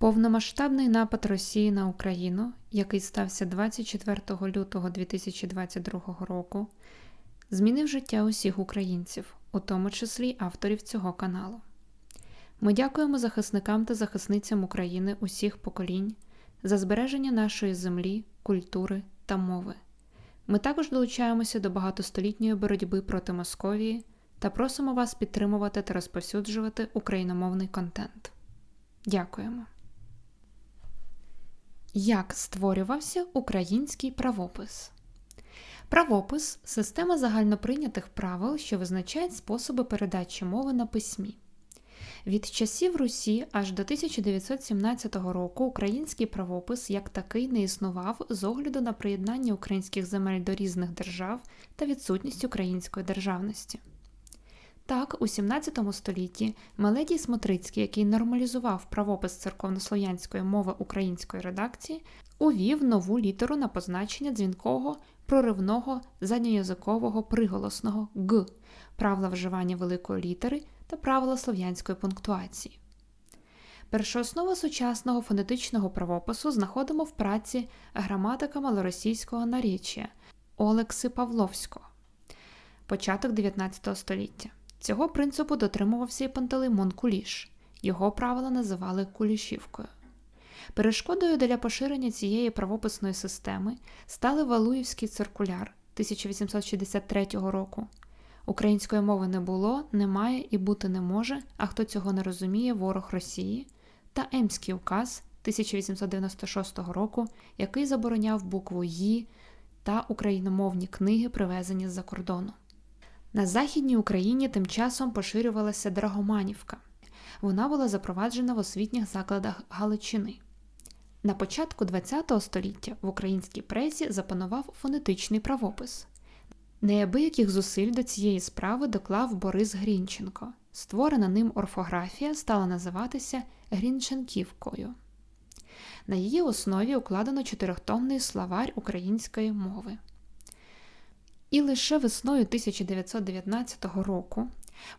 Повномасштабний напад Росії на Україну, який стався 24 лютого 2022 року, змінив життя усіх українців, у тому числі авторів цього каналу. Ми дякуємо захисникам та захисницям України усіх поколінь за збереження нашої землі, культури та мови. Ми також долучаємося до багатостолітньої боротьби проти Московії та просимо вас підтримувати та розповсюджувати україномовний контент. Дякуємо. Як створювався український правопис? Правопис система загальноприйнятих правил, що визначають способи передачі мови на письмі. Від часів Русі аж до 1917 року український правопис як такий не існував з огляду на приєднання українських земель до різних держав та відсутність української державності. Так, у 17 столітті Меледій Смотрицький, який нормалізував правопис церковнослов'янської мови української редакції, увів нову літеру на позначення дзвінкого проривного задньоязикового приголосного г, правила вживання великої літери та правила слов'янської пунктуації. Першооснова сучасного фонетичного правопису знаходимо в праці граматика малоросійського наріччя Олекси Павловського, початок 19 століття. Цього принципу дотримувався і Пантелеймон Куліш. Його правила називали Кулішівкою. Перешкодою для поширення цієї правописної системи стали Валуївський циркуляр 1863 року. Української мови не було, немає і бути не може, а хто цього не розуміє, ворог Росії, та Емський указ 1896 року, який забороняв букву «Ї» та україномовні книги, привезені з-за кордону. На Західній Україні тим часом поширювалася Драгоманівка. Вона була запроваджена в освітніх закладах Галичини. На початку ХХ століття в українській пресі запанував фонетичний правопис. Неабияких зусиль до цієї справи доклав Борис Грінченко. Створена ним орфографія стала називатися Грінченківкою. На її основі укладено чотирьохтомний словарь української мови. І лише весною 1919 року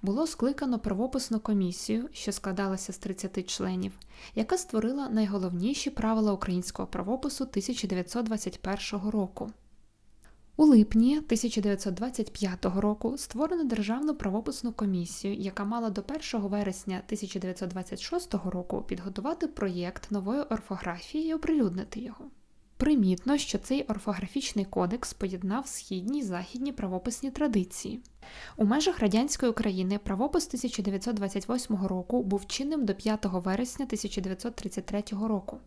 було скликано правописну комісію, що складалася з 30 членів, яка створила найголовніші правила українського правопису 1921 року. У липні 1925 року створено Державну правописну комісію, яка мала до 1 вересня 1926 року підготувати проєкт нової орфографії і оприлюднити його. Примітно, що цей орфографічний кодекс поєднав східні й західні правописні традиції. У межах радянської України правопис 1928 року був чинним до 5 вересня 1933 року.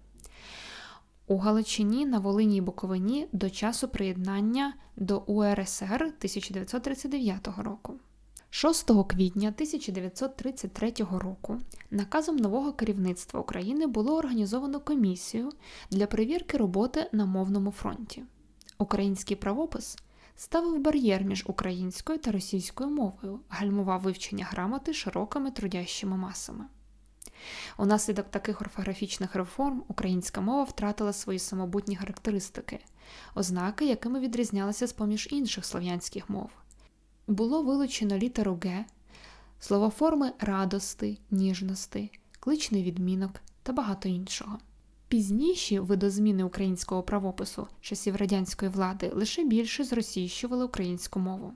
У Галичині на Волині й Буковині до часу приєднання до УРСР 1939 року. 6 квітня 1933 року наказом нового керівництва України було організовано комісію для перевірки роботи на мовному фронті. Український правопис ставив бар'єр між українською та російською мовою, гальмував вивчення грамоти широкими трудящими масами. Унаслідок таких орфографічних реформ українська мова втратила свої самобутні характеристики, ознаки, якими відрізнялася з поміж інших слов'янських мов було вилучено літеру Г, словоформи радости, ніжності, кличний відмінок та багато іншого. Пізніші видозміни українського правопису часів радянської влади лише більше зросійщували українську мову.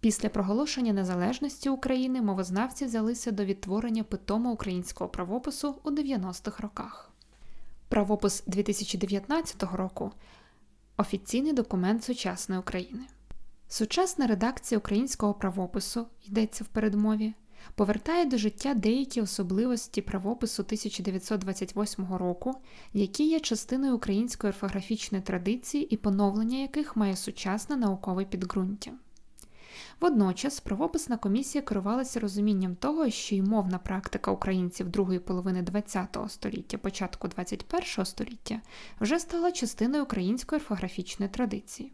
Після проголошення незалежності України мовознавці взялися до відтворення питома українського правопису у 90-х роках. Правопис 2019 року офіційний документ сучасної України. Сучасна редакція українського правопису йдеться в передмові, повертає до життя деякі особливості правопису 1928 року, які є частиною української орфографічної традиції і поновлення яких має сучасне наукове підґрунтя. Водночас правописна комісія керувалася розумінням того, що й мовна практика українців другої половини ХХ століття, початку ХХІ століття вже стала частиною української орфографічної традиції.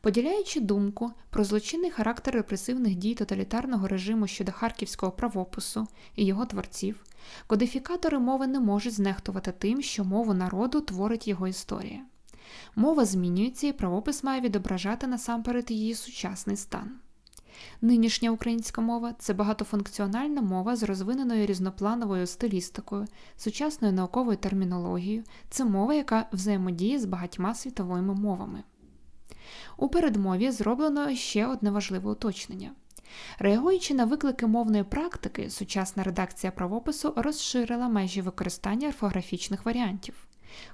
Поділяючи думку про злочинний характер репресивних дій тоталітарного режиму щодо харківського правопису і його творців, кодифікатори мови не можуть знехтувати тим, що мову народу творить його історія. Мова змінюється, і правопис має відображати насамперед її сучасний стан. Нинішня українська мова це багатофункціональна мова з розвиненою різноплановою стилістикою, сучасною науковою термінологією. Це мова, яка взаємодіє з багатьма світовими мовами. У передмові зроблено ще одне важливе уточнення. Реагуючи на виклики мовної практики, сучасна редакція правопису розширила межі використання орфографічних варіантів.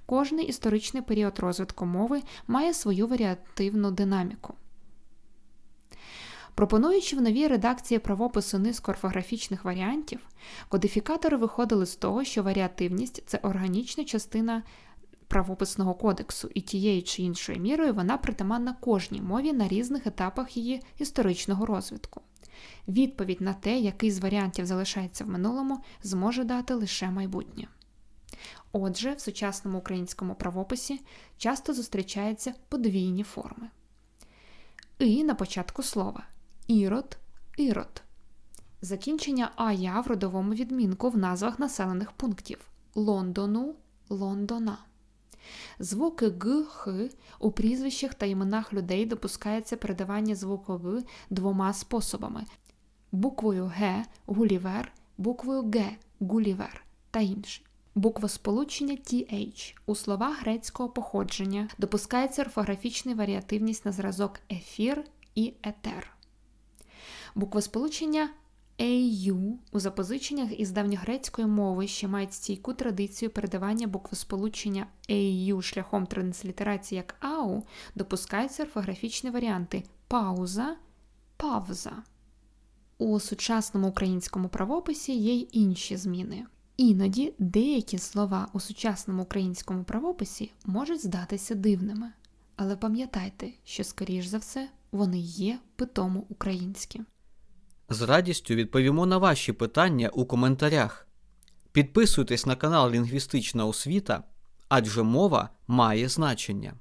Кожний історичний період розвитку мови має свою варіативну динаміку. Пропонуючи в новій редакції правопису низку орфографічних варіантів, кодифікатори виходили з того, що варіативність це органічна частина правописного кодексу, і тією чи іншою мірою вона притаманна кожній мові на різних етапах її історичного розвитку. Відповідь на те, який з варіантів залишається в минулому, зможе дати лише майбутнє. Отже, в сучасному українському правописі часто зустрічаються подвійні форми. І на початку слова ірод, ірод. Закінчення ая в родовому відмінку в назвах населених пунктів Лондону, Лондона. Звуки г, х у прізвищах та іменах людей допускається передавання звуку г двома способами: буквою Г Гулівер, буквою Г Гулівер та інші. Буквосполучення TH у словах грецького походження допускається орфографічна варіативність на зразок ефір і етер. Буквосполучення AU у запозиченнях із давньогрецької мови, що мають стійку традицію передавання буквосполучення AU шляхом транслітерації як АУ, допускаються орфографічні варіанти пауза, павза. У сучасному українському правописі є й інші зміни. Іноді деякі слова у сучасному українському правописі можуть здатися дивними, але пам'ятайте, що, скоріш за все, вони є питому українські. З радістю відповімо на ваші питання у коментарях. Підписуйтесь на канал Лінгвістична освіта, адже мова має значення.